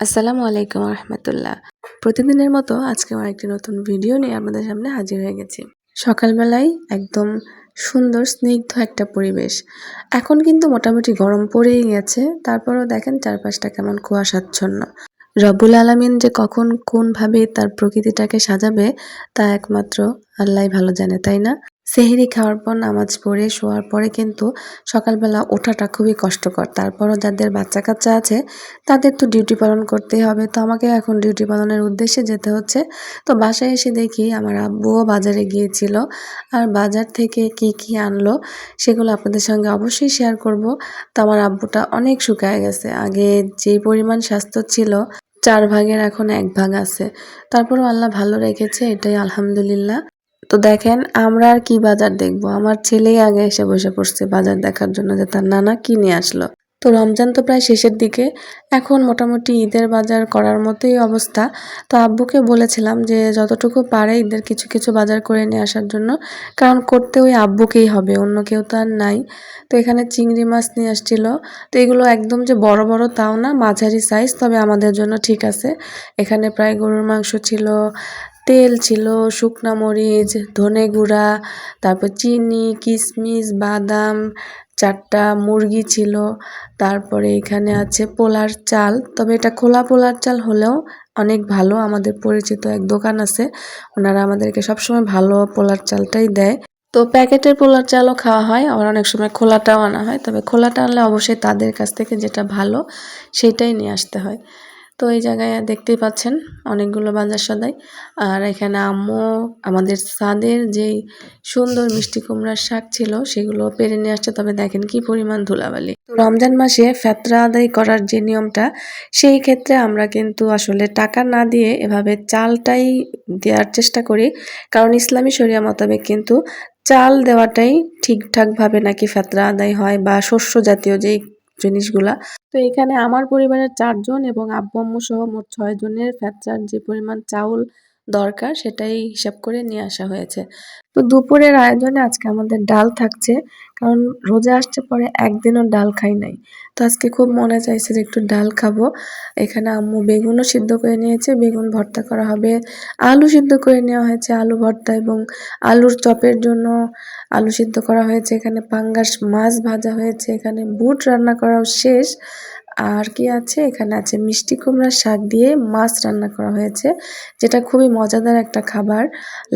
আসসালামু আলাইকুম রহমতুল্লাহ। প্রতিদিনের মতো আজকে আমার একটি নতুন ভিডিও নিয়ে আপনাদের সামনে হাজির হয়ে গেছি। সকালবেলায় একদম সুন্দর, স্নিগ্ধ একটা পরিবেশ। এখন কিন্তু মোটামুটি গরম পড়েই গেছে, তারপরও দেখেন চারপাশটা কেমন কুয়াশাচ্ছন্ন। রবুল আলমিন যে কখন কোনভাবে তার প্রকৃতিটাকে সাজাবে, তা একমাত্র আল্লাহ ভালো জানে, তাই না? সেহেরি খাওয়ার পর, নামাজ পড়ে শোয়ার পরে কিন্তু সকালবেলা ওঠাটা খুবই কষ্টকর। তারপরও যাদের বাচ্চা কাচ্চা আছে, তাদের তো ডিউটি পালন করতেই হবে। তো আমাকে এখন ডিউটি পালনের উদ্দেশ্যে যেতে হচ্ছে। তো বাসায় এসে দেখি আমার আব্বুও বাজারে গিয়েছিল। আর বাজার থেকে কি কি আনলো, সেগুলো আপনাদের সঙ্গে অবশ্যই শেয়ার করব। তো আমার আব্বুটা অনেক শুকায় গেছে। আগে যেই পরিমাণ স্বাস্থ্য ছিল, চার ভাগের এখন এক ভাগ আছে। তারপরও আল্লাহ ভালো রেখেছে, এটাই আলহামদুলিল্লাহ। তো দেখেন, আমরা আর কি বাজার দেখব? আমার ছেলেই আগে এসে বসে পড়ছে বাজার দেখার জন্য যে তার নানা কি নিয়ে আসলো। তো রমজান তো প্রায় শেষের দিকে। এখন মোটামুটি ঈদের বাজার করার মতোই অবস্থা। তো আব্বুকে বলেছিলাম যে যতটুকু পারে ঈদের কিছু কিছু বাজার করে নিয়ে আসার জন্য, কারণ করতে ওই আব্বুকেই হবে, অন্য কেউ তো আর নাই। তো এখানে চিংড়ি মাছ নিয়ে আসছিল। তো এগুলো একদম যে বড় বড় তাও না, মাঝারি সাইজ তবে আমাদের জন্য ঠিক আছে। এখানে প্রায় গরুর মাংস ছিল তেল ছিল, শুকনা মরিচ, ধনে গুঁড়া, তারপর চিনি কিশমিশ বাদাম, চারটা মুরগি ছিল। তারপরে এখানে আছে পোলার চাল। তবে এটা খোলা পোলার চাল হলেও অনেক ভালো, আমাদের পরিচিত এক দোকান আছে। ওনারা আমাদেরকে সবসময় ভালো পোলার চালটাই দেয়। তো প্যাকেটের পোলার চালও খাওয়া হয়, আবার অনেক সময় খোলাটাও আনা হয়। তবে খোলাটা আনলে অবশ্যই তাদের কাছ থেকে যেটা ভালো, সেটাই নিয়ে আসতে হয়। তো এই জায়গায় দেখতেই পাচ্ছেন অনেকগুলো বাজার সদাই। আর এখানে আম্মু, আমাদের সাদের যেই সুন্দর মিষ্টি কুমড়ার শাক ছিল, সেগুলো পেরে নিয়ে আসছে। তবে দেখেন কি পরিমাণ ধুলাবালি। রমজান মাসে ফেতরা আদায় করার যে নিয়মটা, সেই ক্ষেত্রে আমরা কিন্তু আসলে টাকা না দিয়ে এভাবে চালটাই দেওয়ার চেষ্টা করি। কারণ ইসলামী শরিয়া মোতাবেক কিন্তু চাল দেওয়াটাই ঠিকঠাকভাবে নাকি ফেতরা আদায় হয় বা শস্য জাতীয় যেই জিনিসগুলা তো এখানে আমার পরিবারের চারজন এবং আব্বু আম্মু সহ মোট ছয়জনের ফ্যাচার যে পরিমাণ চাউল দরকার, সেটাই হিসাব করে নিয়ে আসা হয়েছে। তো দুপুরের আয়োজনে আজকে আমাদের ডাল থাকছে, কারণ রোজা আসছে পরে একদিনও ডাল খাই নাই। তো আজকে খুব মনে চাইছে যে একটু ডাল খাব। এখানে আম্মু বেগুনও সিদ্ধ করে নিয়েছে, বেগুন ভর্তা করা হবে, আলু সিদ্ধ করে নেওয়া হয়েছে, আলু ভর্তা এবং আলুর চপের জন্য আলু সিদ্ধ করা হয়েছে। এখানে পাঙ্গাস মাছ ভাজা হয়েছে, এখানে বুট রান্না করাও শেষ। আর কি আছে? এখানে আছে মিষ্টি কুমড়ার শাক দিয়ে মাছ রান্না করা হয়েছে, যেটা খুবই মজাদার একটা খাবার।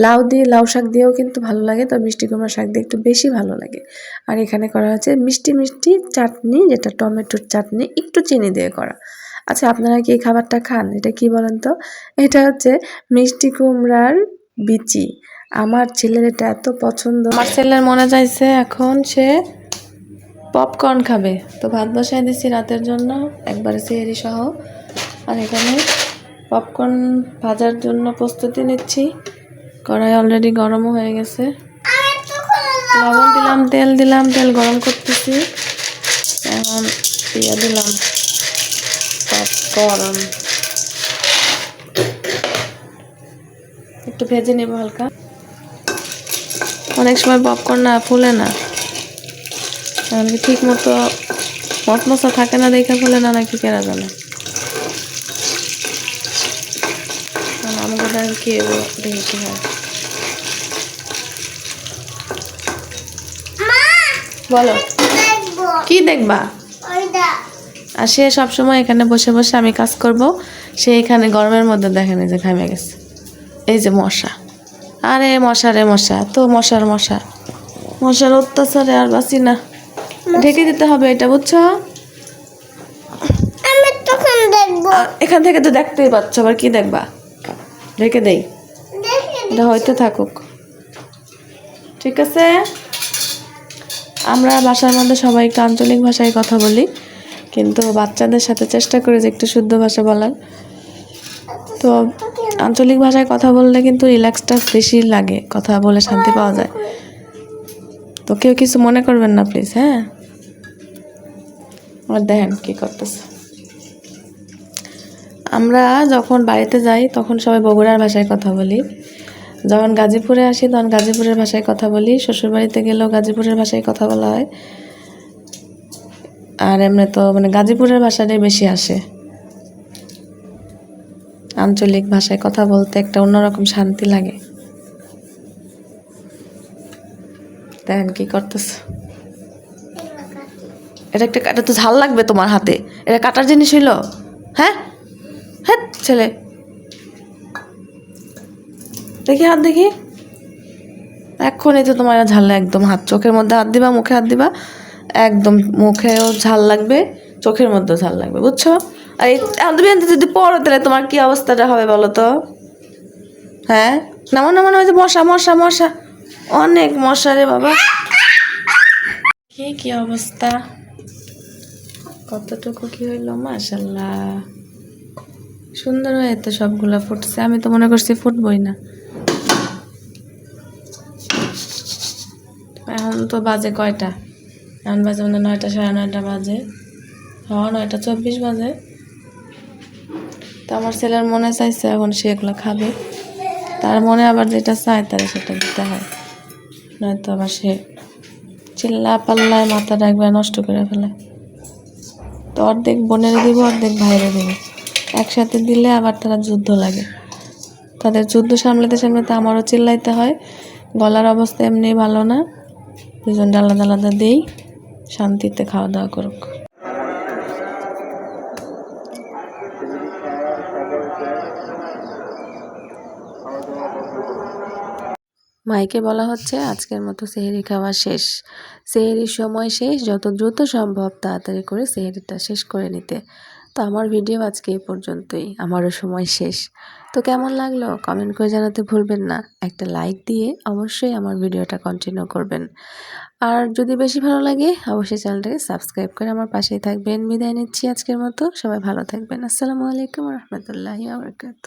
লাউ দিয়ে, লাউ শাক দিয়েও কিন্তু ভালো লাগে তো মিষ্টি কুমড়ার শাক দিয়ে একটু বেশি ভালো লাগে। আর এখানে করা হয়েছে মিষ্টি মিষ্টি চাটনি, যেটা টমেটোর চাটনি, একটু চিনি দিয়ে করা। আচ্ছা আপনারা কি এই খাবারটা খান? এটা কি বলেন তো? এটা হচ্ছে মিষ্টি কুমড়ার বিচি। আমার ছেলের এটা এত পছন্দ। আমার ছেলের মনে চাইছে এখন সে পপকর্ন খাবে। তো ভাত বসায় দিচ্ছি রাতের জন্য, একবারে সেহেরি সহ। আর এখানে পপকর্ন ভাজার জন্য প্রস্তুতি নিচ্ছি। কড়াই অলরেডি গরমও হয়ে গেছে। লবণ দিলাম, তেল দিলাম, তেল গরম করতেছি। এখন দিয়ে দিলাম পপকর্ন। একটু ভেজে নেব হালকা। অনেক সময় পপকর্ন না, ফুলে না। এমনকি ঠিক মতো মশমশা থাকে না দেখে ফুলে না নাকি কেনা জানে আর কি হয়? বলো। কি দেখবা? আর সে সবসময় এখানে বসে বসে আমি কাজ করব সে এখানে গরমের মধ্যে দেখেন যে ঘামে গেছে। এই যে মশা। আরে মশা রে মশা তো মশার মশা। মশার অত্যাচারে আর বাঁচি না। ঢেকে দিতে হবে এটা বুঝছ? আমি তখন দেখব। এখান থেকে তো দেখতেই পাচ্ছ আবার কি দেখবা? ঢেকে দেই। এটা হইতে থাকুক। ঠিক আছে? আমরা বাসার মধ্যে সবাই একটু আঞ্চলিক ভাষায় কথা বলি কিন্তু বাচ্চাদের সাথে চেষ্টা করি যে একটু শুদ্ধ ভাষা বলার। তো আঞ্চলিক ভাষায় কথা বললে কিন্তু রিল্যাক্সটা বেশি লাগে কথা বলে শান্তি পাওয়া যায়। তো কেউ কিছু মনে করবেন না প্লিজ হ্যাঁ? আর দেখেন কি করতেছে। আমরা যখন বাড়িতে যাই, তখন সবাই বগুড়ার ভাষায় কথা বলি। যখন গাজীপুরে আসি, তখন গাজীপুরের ভাষায় কথা বলি। শ্বশুরবাড়িতে গেলেও গাজীপুরের ভাষায় কথা বলা হয়। আর এমনি তো মানে গাজীপুরের ভাষাটাই বেশি আসে। আঞ্চলিক ভাষায় কথা বলতে একটা অন্যরকম শান্তি লাগে। দেখেন কি করতেছ। এটা একটা এটা তো ঝাল লাগবে তোমার হাতে। এটা কাটার জিনিস হইল? হ্যাঁ? হ্যাঁ ছেলে। দেখি হাত দেখি। এক্ষুনি তো তোমার ঝাল একদম হাত, চোখের মধ্যে হাত দিবা, মুখে হাত দিবা। একদম মুখেও ঝাল লাগবে, চোখের মধ্যেও ঝাল লাগবে, বুঝছ? আর এই তুমি যদি পড়ো তাহলে তোমার কি অবস্থাটা হবে বলো তো? হ্যাঁ? নামো নামো না ওই যে মশা মশা মশা। অনেক মশা রে বাবা। কি কি অবস্থা? কতটুকু কি হইল? মাশাল্লাহ সুন্দর হয়ে তো সবগুলো ফুটছে। আমি তো মনে করছি ফুটবই না। এখন তো বাজে কয়টা? এখন বাজে মানে নয়টা, সাড়ে নয়টা বাজে। হ্যাঁ নয়টা চব্বিশ বাজে। তো আমার ছেলের মনে চাইছে এখন সে এগুলো খাবে। তার মনে আবার যেটা চায় তার সেটা দিতে হয়। নয়তো আবার সে চিল্লা পাল্লায় মাথাটা একবার নষ্ট করে ফেলে। তো অর্ধেক বোনের দিব, অর্ধেক ভাইরে দিব। একসাথে দিলে আবার তারা যুদ্ধ লাগে। তাদের যুদ্ধ সামলাতে সামলাতে আমারও চিল্লাইতে হয়। গলার অবস্থা এমনি ভালো না। দুজন আলাদা আলাদা দিই, শান্তিতে খাওয়া দাওয়া করুক। মাইকে বলা হচ্ছে, আজকের মতো সেহেরি খাওয়া শেষ। সেহেরির সময় শেষ, যত দ্রুত সম্ভব তাড়াতাড়ি করে সেহেরিটা শেষ করে নিতে। তো আমার ভিডিও আজকে এই পর্যন্তই, আমারও সময় শেষ। তো কেমন লাগল? কমেন্ট করে জানাতে ভুলবেন না। একটা লাইক দিয়ে অবশ্যই আমার ভিডিওটা কন্টিনিউ করবেন। আর যদি বেশি ভালো লাগে, অবশ্যই চ্যানেলটাকে সাবস্ক্রাইব করে আমার পাশেই থাকবেন। বিদায় নিচ্ছি আজকের মতো। সবাই ভালো থাকবেন। আসসালামু আলাইকুম রহমতুল্লাহি আবরকাত